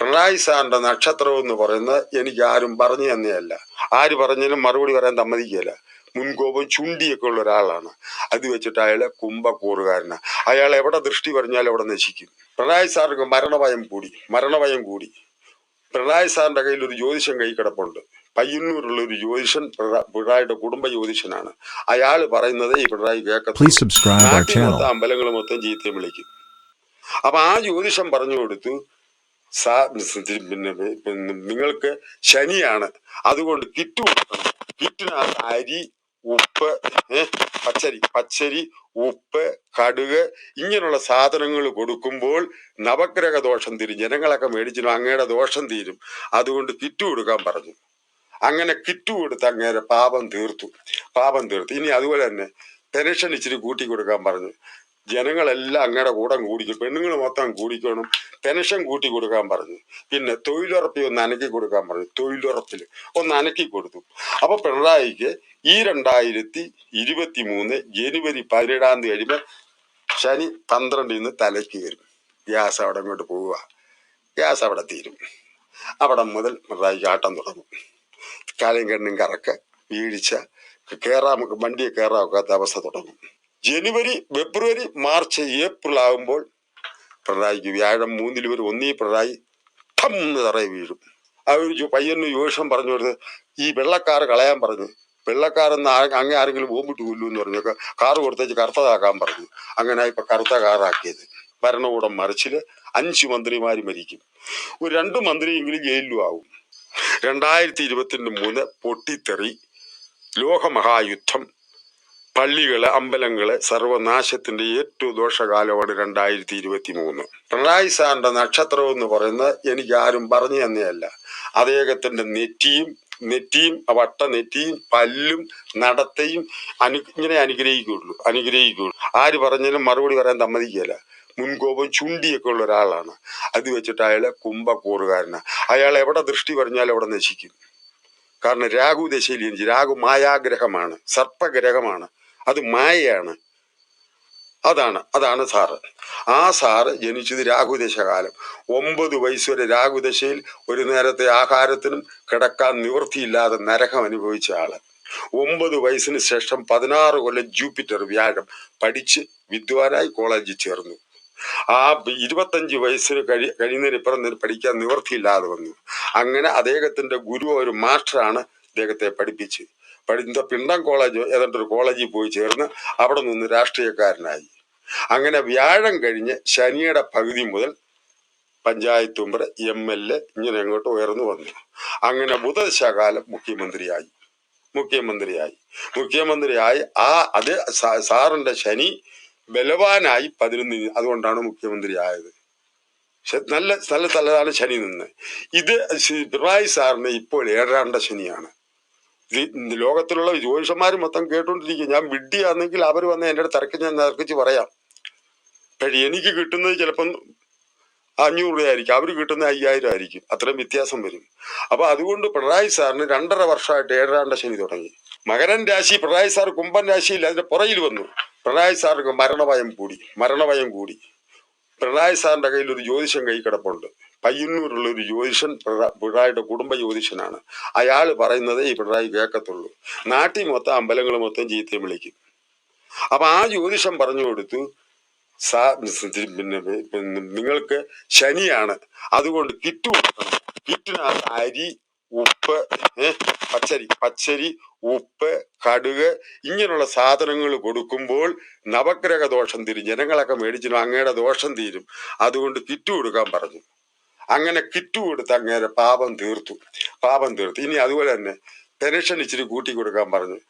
പിണറായി സാറിന്റെ നക്ഷത്രം എന്ന് പറയുന്നത് എനിക്ക് ആരും പറഞ്ഞു തന്നെയല്ല. ആര് പറഞ്ഞാലും മറുപടി പറയാൻ സമ്മതിക്കുകയില്ല. മുൻകോപം ചുണ്ടിയൊക്കെ ഉള്ള ഒരാളാണ്. അത് വെച്ചിട്ട് അയാളെ കുംഭക്കൂറുകാരനാണ് അയാൾ എവിടെ ദൃഷ്ടി പറഞ്ഞാലും അവിടെ നശിക്കും. പിണറായി സാറിന് മരണഭയം കൂടി മരണഭയം കൂടി. പിണറായി സാറിന്റെ കയ്യിൽ ഒരു ജ്യോതിഷൻ കൈ കിടപ്പുണ്ട്. പയ്യന്നൂരുള്ള ഒരു ജ്യോതിഷൻ പിണറാ- പിണറായിയുടെ കുടുംബ ജ്യോതിഷനാണ്. അയാൾ പറയുന്നത് ഈ പിണറായി നാട്ടിൽ അമ്പലങ്ങൾ മൊത്തം ചീത്തയും വിളിക്കും. അപ്പൊ ആ ജ്യോതിഷം പറഞ്ഞു കൊടുത്തു സാ പിന്നെ നിങ്ങൾക്ക് ശനിയാണ്. അതുകൊണ്ട് കിറ്റ് കൊടുക്കണം. കിറ്റിനകത്ത് അരി ഉപ്പ് പച്ചരി പച്ചരി ഉപ്പ് കടുക് ഇങ്ങനെയുള്ള സാധനങ്ങൾ കൊടുക്കുമ്പോൾ നവഗ്രഹ ദോഷം തീരും. ജനങ്ങളൊക്കെ മേടിച്ചിട്ട് അങ്ങയുടെ ദോഷം തീരും. അതുകൊണ്ട് കിറ്റ് കൊടുക്കാൻ പറഞ്ഞു. അങ്ങനെ കിറ്റ് കൊടുത്ത് അങ്ങേരെ പാപം തീർത്തു. പാപം തീർത്തു. ഇനി അതുപോലെ തന്നെ പെൻഷൻ ഇച്ചിരി കൂട്ടി കൊടുക്കാൻ പറഞ്ഞു. ജനങ്ങളെല്ലാം അങ്ങയുടെ കൂടെ കൂടിക്കും. പെണ്ണുങ്ങൾ മൊത്തം കൂടിക്കണം. പെൻഷൻ കൂട്ടി കൊടുക്കാൻ പറഞ്ഞു. പിന്നെ തൊഴിലുറപ്പി ഒന്ന് അനക്കി കൊടുക്കാൻ പറഞ്ഞു. തൊഴിലുറപ്പിൽ ഒന്ന് അനക്കി കൊടുത്തു. അപ്പൊ പിണറായിക്ക് ഈ രണ്ടായിരത്തി ഇരുപത്തി മൂന്ന് ജനുവരി പതിനേഴാം തീയതി കഴിയുമ്പോൾ ശനി പന്ത്രണ്ടിൽ നിന്ന് തലയ്ക്ക് വരും ഗ്യാസ് അവിടെ അങ്ങോട്ട് പോവുക. ഗ്യാസ് അവിടെ തീരും. അവിടെ മുതൽ പിണറായിക്ക് ആട്ടം തുടങ്ങും. കാലം കണ്ണും കറക്ക വീഴ്ച കയറാൻ വണ്ടിയെ കയറാൻ ഒക്കാത്ത അവസ്ഥ തുടങ്ങും. ജനുവരി ഫെബ്രുവരി മാർച്ച് ഏപ്രിൽ ആകുമ്പോൾ പിണറായിക്ക് വ്യാഴം മൂന്നിൽ വരും ഒന്നീ പിണറായി ടം എന്ന് തറയി വീഴും. ആ ഒരു പയ്യന് യോഷം പറഞ്ഞു കൊടുത്ത് ഈ വെള്ളക്കാർ കളയാൻ പറഞ്ഞു. വെള്ളക്കാരെന്ന് അങ്ങനെ അങ്ങേ ആരെങ്കിലും ബോംബിട്ട് കൊല്ലൂ എന്ന് പറഞ്ഞു കാറ് കൊടുത്തേച്ച് കറുത്തതാക്കാൻ പറഞ്ഞു. അങ്ങനെ ഇപ്പൊ കറുത്ത കാറാക്കിയത്. ഭരണകൂടം മറിച്ചിൽ അഞ്ച് മന്ത്രിമാർ മരിക്കും. ഒരു രണ്ട് മന്ത്രിയെങ്കിലും ജയിലിലും ആവും. രണ്ടായിരത്തി ഇരുപത്തിരണ്ട് മൂന്ന് പൊട്ടിത്തെറി ലോകമഹായുദ്ധം പള്ളികൾ അമ്പലങ്ങൾ സർവനാശത്തിന്റെ ഏറ്റവും ദോഷകാലമാണ് രണ്ടായിരത്തി ഇരുപത്തി മൂന്ന് പിണറായി സാറിന്റെ നക്ഷത്രം എന്ന് പറയുന്നത് എനിക്ക് ആരും പറഞ്ഞു തന്നെയല്ല. അദ്ദേഹത്തിന്റെ നെറ്റിയും നെറ്റിയും വട്ട നെറ്റിയും പല്ലും നടത്തയും അനു ഇങ്ങനെ അനുഗ്രഹിക്കുള്ളൂ അനുഗ്രഹിക്കുള്ളൂ ആര് പറഞ്ഞാലും മറുപടി പറയാൻ സമ്മതിക്കുകയില്ല. മുൻകോപം ചുണ്ടിയൊക്കെ ഉള്ള ഒരാളാണ്. അത് വെച്ചിട്ട് അയാളെ കുംഭക്കൂറുകാരനാണ് അയാൾ എവിടെ ദൃഷ്ടി പറഞ്ഞാലും അവിടെ നശിക്കും. കാരണം രാഹു ദശയിൽ രാഹു മായാഗ്രഹമാണ് സർപ്പഗ്രഹമാണ്. അത് മായയാണ്. അതാണ് അതാണ് സാറ്. ആ സാറ് ജനിച്ചത് രാഹുദശകാലം. ഒമ്പത് വയസ്സ് വരെ രാഹുദശയിൽ ഒരു നേരത്തെ ആഹാരത്തിനും കിടക്കാൻ നിവൃത്തിയില്ലാതെ നരകം അനുഭവിച്ച ആൾ. ഒമ്പത് വയസ്സിന് ശേഷം പതിനാറ് കൊല്ലം ജൂപ്പിറ്റർ വ്യാഴം പഠിച്ച് വിദ്വാനായി കോളേജിൽ ചേർന്നു. ആ ഇരുപത്തഞ്ച് വയസ്സിന് കഴി കഴിയുന്നതിനിപ്പുറം നിന്ന് പഠിക്കാൻ നിവൃത്തിയില്ലാതെ വന്നു. അങ്ങനെ അദ്ദേഹത്തിന്റെ ഗുരു ഒരു മാസ്റ്ററാണ് അദ്ദേഹത്തെ പഠിപ്പിച്ച് പഠിത്ത പിണ്ടം കോളേജ് ഏതാണ്ട് ഒരു കോളേജിൽ പോയി ചേർന്ന് അവിടെ നിന്ന് രാഷ്ട്രീയക്കാരനായി. അങ്ങനെ വ്യാഴം കഴിഞ്ഞ് ശനിയുടെ പകുതി മുതൽ panchayat member M L A ഇങ്ങനെ അങ്ങോട്ട് ഉയർന്നു വന്നു. അങ്ങനെ ബുധദശകാലം മുഖ്യമന്ത്രിയായി. മുഖ്യമന്ത്രിയായി. മുഖ്യമന്ത്രിയായി. ആ അത് സാറിന്റെ ശനി ബലവാനായി പതിനൊന്ന് അതുകൊണ്ടാണ് മുഖ്യമന്ത്രി ആയത് നല്ല നല്ല തലതാണ് ശനി നിന്ന്. ഇത് പിണറായി സാറിന് ഇപ്പോൾ ഏഴാണ്ട ശനിയാണ്. ലോകത്തിലുള്ള ജ്യോതിഷന്മാർ മൊത്തം കേട്ടുകൊണ്ടിരിക്കുക ഞാൻ വിഡ്ഢിയാണെങ്കിൽ അവർ വന്ന് എന്റെ അടുത്ത് ഞാൻ തർക്കിച്ച് പറയാം. പക്ഷേ എനിക്ക് കിട്ടുന്നത് ചിലപ്പം അഞ്ഞൂറ് രൂപയായിരിക്കും. അവർ കിട്ടുന്ന അയ്യായിരം ആയിരിക്കും. അത്രയും വ്യത്യാസം വരും. അപ്പൊ അതുകൊണ്ട് പിണറായി സാറിന് രണ്ടര വർഷമായിട്ട് ഏഴാണ്ട ശനി തുടങ്ങി. മകരൻ രാശി പിണറായി സാർ കുംഭൻ രാശിയിൽ അതിന്റെ പുറയിൽ വന്നു. പിണറായി സാറിന് മരണഭയം കൂടി മരണഭയം കൂടി. പിണറായി സാറിന്റെ കയ്യിൽ ഒരു ജ്യോതിഷം കൈ കിടപ്പുണ്ട്. പയ്യന്നൂരുള്ള ഒരു ജ്യോതിഷൻ പിണറാ- പിണറായിയുടെ കുടുംബ ജ്യോതിഷനാണ്. അയാൾ പറയുന്നത് ഈ പിണറായി കേൾക്കത്തുള്ളൂ നാട്ടിൽ മൊത്തം അമ്പലങ്ങൾ മൊത്തം ചീത്തയും വിളിക്കും. അപ്പൊ ആ ജ്യോതിഷം പറഞ്ഞു കൊടുത്തു സാ പിന്നെ നിങ്ങൾക്ക് ശനിയാണ്. അതുകൊണ്ട് കിറ്റ് കൊടുക്കണം. കിറ്റിനകത്ത് അരി ഉപ്പ് പച്ചരി പച്ചരി ഉപ്പ് കടുക് ഇങ്ങനെയുള്ള സാധനങ്ങൾ കൊടുക്കുമ്പോൾ നവഗ്രഹ ദോഷം തീരും. ജനങ്ങളൊക്കെ മേടിച്ചിട്ട് അങ്ങയുടെ ദോഷം തീരും. അതുകൊണ്ട് കിറ്റ് കൊടുക്കാൻ പറഞ്ഞു. അങ്ങനെ കിറ്റ് കൊടുത്ത് അങ്ങേരെ പാപം തീർത്തു. പാപം തീർത്തു. ഇനി അതുപോലെ തന്നെ പെൻഷൻ ഇച്ചിരി കൂട്ടി കൊടുക്കാൻ പറഞ്ഞു.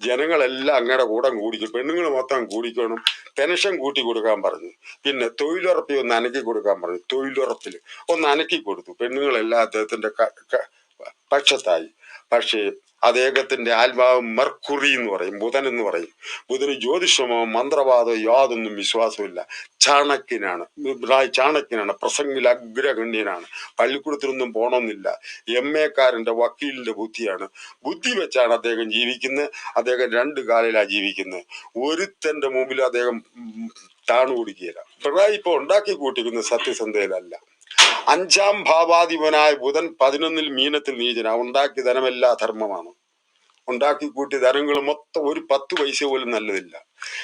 ജനങ്ങളെല്ലാം അങ്ങയുടെ കൂടെ കൂടിക്കും. പെണ്ണുങ്ങൾ മൊത്തം കൂടിക്കണം. പെൻഷൻ കൂട്ടി കൊടുക്കാൻ പറഞ്ഞു. പിന്നെ തൊഴിലുറപ്പി ഒന്ന് അനക്കി കൊടുക്കാൻ പറഞ്ഞു. തൊഴിലുറപ്പിൽ ഒന്ന് അനക്കി കൊടുത്തു. പെണ്ണുങ്ങളെല്ലാം ക- പക്ഷത്തായി. പക്ഷേ അദ്ദേഹത്തിന്റെ ആത്മാവ് മെർക്കുറി എന്ന് പറയും ബുധൻ എന്ന് പറയും. ബുധന് ജ്യോതിഷമോ മന്ത്രവാദമോ യാതൊന്നും വിശ്വാസമില്ല ചാണക്യനാണ്. ചാണക്യനാണ്. പ്രസംഗിൽ അഗ്രഗണ്യനാണ്. പള്ളിക്കൂടത്തിലൊന്നും പോണമെന്നില്ല എം എക്കാരന്റെ വക്കീലിന്റെ ബുദ്ധിയാണ്. ബുദ്ധി വെച്ചാണ് അദ്ദേഹം ജീവിക്കുന്നത്. അദ്ദേഹം രണ്ട് കാലിലാണ് ജീവിക്കുന്നത്. ഒരുത്തന്റെ മുമ്പിൽ അദ്ദേഹം താണു കൊടുക്കുകയില്ല പിണറായി ഇപ്പൊ ഉണ്ടാക്കി കൂട്ടിക്കുന്ന സത്യസന്ധയിലല്ല അഞ്ചാം ഭാവാധിപനായ ബുധൻ പതിനൊന്നിൽ മീനത്തിൽ നീചന. ഉണ്ടാക്കി ധനമെല്ലാം ധർമ്മമാണ്. ഉണ്ടാക്കി കൂട്ടിയ ധനങ്ങൾ മൊത്തം ഒരു പത്ത് പൈസ പോലും നല്ലതില്ല.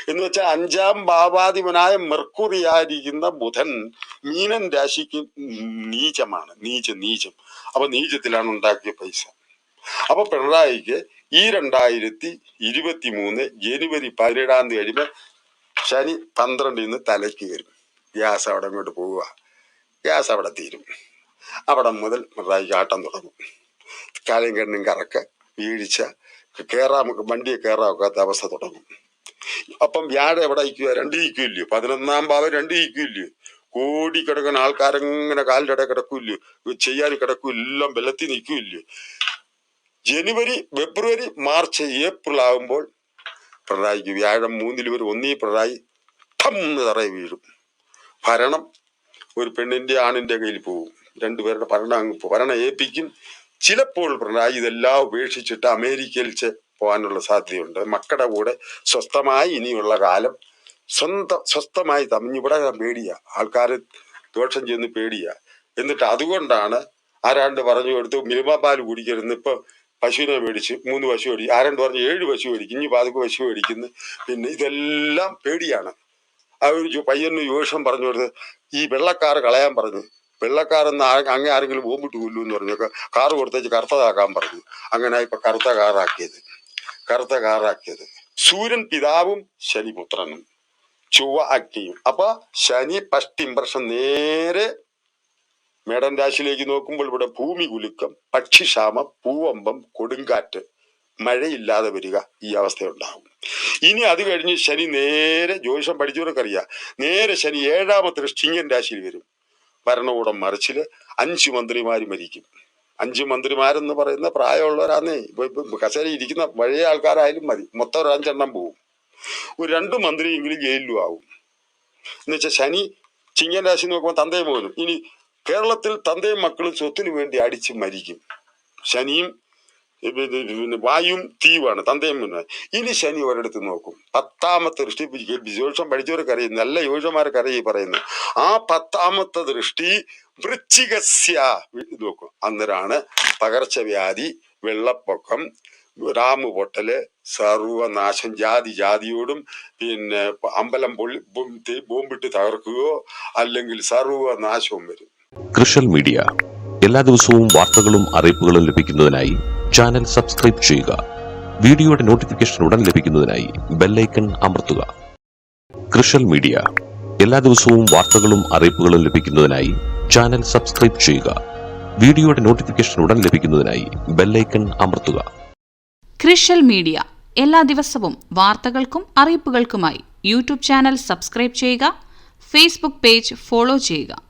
എന്ന് വെച്ചാൽ അഞ്ചാം ഭാവാധിപനായ മെർക്കുറി ആയിരിക്കുന്ന ബുധൻ മീനൻ രാശിക്ക് നീചമാണ്. നീചം നീചം. അപ്പൊ നീചത്തിലാണ് ഉണ്ടാക്കിയ പൈസ. അപ്പൊ പിണറായിക്ക് ഈ രണ്ടായിരത്തി ഇരുപത്തി മൂന്ന് ജനുവരി പതിനേഴാം തീയതി കഴിയുമ്പോൾ ശനി പന്ത്രണ്ടിൽ നിന്ന് തലയ്ക്ക് വരും ഗ്യാസ് അവിടെ ഇങ്ങോട്ട് പോവുക. ഗ്യാസ് അവിടെ തീരും. അവിടെ മുതൽ പിണറായിക്ക് ആട്ടം തുടങ്ങും. കാലും കണ്ണും കറക്ക വീഴ്ച കയറാൻ വണ്ടിയെ കയറാൻ ഒക്കാത്ത അവസ്ഥ തുടങ്ങും. അപ്പം വ്യാഴം എവിടെ ഇരിക്കുക? രണ്ട് ഇരിക്കില്ലയോ പതിനൊന്നാം ഭാവം രണ്ട് ഇരിക്കില്ലയോ കിടക്കുന്ന ആൾക്കാരങ്ങനെ കാലിന്റെ ഇടയിൽ കിടക്കില്ലയോ ചെയ്യാൻ കിടക്കും എല്ലാം വെള്ളത്തിൽ നിൽക്കില്ലയോ ജനുവരി ഫെബ്രുവരി മാർച്ച് ഏപ്രിൽ ആകുമ്പോൾ പിണറായിക്ക് വ്യാഴം മൂന്നിൽ ഒന്നീ പിണറായി ടന്ന് തറയെ വീഴും. ഭരണം ഒരു പെണ്ണിന്റെ ആണിന്റെ കയ്യിൽ പോകും രണ്ടുപേരുടെ ഭരണം അങ്ങ്. ഭരണം ഏൽപ്പിക്കും. ചിലപ്പോൾ പിണറായി ഇതെല്ലാം ഉപേക്ഷിച്ചിട്ട് അമേരിക്കയിൽ പോകാനുള്ള സാധ്യതയുണ്ട്. മക്കളുടെ കൂടെ സ്വസ്ഥമായി ഇനിയുള്ള കാലം സ്വന്തം സ്വസ്ഥമായി തമിഞ്ഞിവിടെ പേടിയ. ആൾക്കാർ ദോഷം ചെയ്യുന്ന പേടിയ. എന്നിട്ട് അതുകൊണ്ടാണ് ആരാണ്ട് പറഞ്ഞു കൊടുത്തു മിനിമ പാൽ കുടിക്കരുന്ന് ഇപ്പൊ പശുവിനെ മേടിച്ച് മൂന്ന് പശു മേടിക്കും ആരണ്ട് പറഞ്ഞ് ഏഴ് പശു മേടിക്കും ഇനി പാതക്ക് പശു മേടിക്കുന്നു പിന്നെ ഇതെല്ലാം പേടിയാണ്. ആ ഒരു പയ്യന് യോഷം പറഞ്ഞു കൊടുത്ത് ഈ വെള്ളക്കാർ കളയാൻ പറഞ്ഞു. വെള്ളക്കാരെന്ന് ആ- അങ്ങേ ആരെങ്കിലും ബോംബിട്ട് കൊല്ലു എന്ന് പറഞ്ഞൊക്കെ കാറ് കൊടുത്തേച്ച് കറുത്തതാക്കാൻ പറഞ്ഞു. അങ്ങനെ ഇപ്പൊ കറുത്ത കാറാക്കിയത്. കറുത്ത കാറാക്കിയത്. സൂര്യൻ പിതാവും ശനിപുത്രനും. ചൊവ്വ അഗ്നിയും. അപ്പൊ ശനി ഫസ്റ്റ് ഇംപ്രഷൻ നേരെ മേടൻ രാശിയിലേക്ക് നോക്കുമ്പോൾ ഇവിടെ ഭൂമി കുലുക്കം പക്ഷിക്ഷാമം പൂവമ്പം കൊടുങ്കാറ്റ് മഴയില്ലാതെ വരിക ഈ അവസ്ഥയുണ്ടാകും. ഇനി അത് കഴിഞ്ഞ് ശനി നേരെ ജ്യോതിഷം പഠിച്ചവർക്കറിയാം. നേരെ ശനി ഏഴാമത്തെ ചിങ്ങൻ രാശിയിൽ വരും. ഭരണകൂടം മറിച്ചിൽ അഞ്ച് മന്ത്രിമാർ മരിക്കും. അഞ്ച് മന്ത്രിമാരെന്ന് പറയുന്ന പ്രായമുള്ളവരാന്നേ. ഇപ്പൊ ഇപ്പൊ കസേര ഇരിക്കുന്ന പഴയ ആൾക്കാരായാലും മതി. മൊത്തം ഒരു അഞ്ചെണ്ണം പോവും. ഒരു രണ്ട് മന്ത്രിയെങ്കിലും ജയിലിലും ആവും. എന്നുവെച്ചാൽ ശനി ചിങ്ങൻ രാശി നോക്കുമ്പോൾ തന്തയും മോനും. ഇനി കേരളത്തിൽ തന്തയും മക്കളും സ്വത്തിന് വേണ്ടി അടിച്ച് മരിക്കും. ശനിയും പിന്നെ വായും തീവാണ് തന്തയും മുന്നേ ഇനി ശനി ഒരിടത്ത് നോക്കും. പത്താമത്തെ ദൃഷ്ടി ജ്യോഷം പഠിച്ചവർക്ക് അറിയും നല്ല യോജമാർക്ക് അറിയും പറയുന്നത് ആ പത്താമത്തെ ദൃഷ്ടി വൃശ്ചികസ്യ നോക്കും. അന്നേരാണ് പകർച്ചവ്യാധി വെള്ളപ്പൊക്കം രാമു പൊട്ടൽ സർവനാശം ജാതി ജാതിയോടും പിന്നെ അമ്പലം പൊള്ളി ബോംബിട്ട് തകർക്കുകയോ അല്ലെങ്കിൽ സർവനാശവും വരും. കൃഷൽ മീഡിയ. എല്ലാ ദിവസവും വാർത്തകളും അറിയിപ്പുകളും ലഭിക്കുന്നതിനായി ചാനൽ സബ്സ്ക്രൈബ് ചെയ്യുക. വീഡിയോയുടെ നോട്ടിഫിക്കേഷൻ ഉടൻ ലഭിക്കുന്നതിനായി ബെല്ലൈക്കൺ അമർത്തുക. കൃഷൽ മീഡിയ. എല്ലാ ദിവസവും വാർത്തകളും അറിയിപ്പുകളും ലഭിക്കുന്നതിനായി ചാനൽ സബ്സ്ക്രൈബ് ചെയ്യുക. വീഡിയോയുടെ നോട്ടിഫിക്കേഷൻ ഉടൻ ലഭിക്കുന്നതിനായി ബെല്ലൈക്കൺ അമർത്തുക. കൃഷൽ മീഡിയ. എല്ലാ ദിവസവും വാർത്തകൾക്കും അറിയിപ്പുകൾക്കുമായി യൂട്യൂബ് ചാനൽ സബ്സ്ക്രൈബ് ചെയ്യുക. ഫേസ്ബുക്ക് പേജ് ഫോളോ ചെയ്യുക.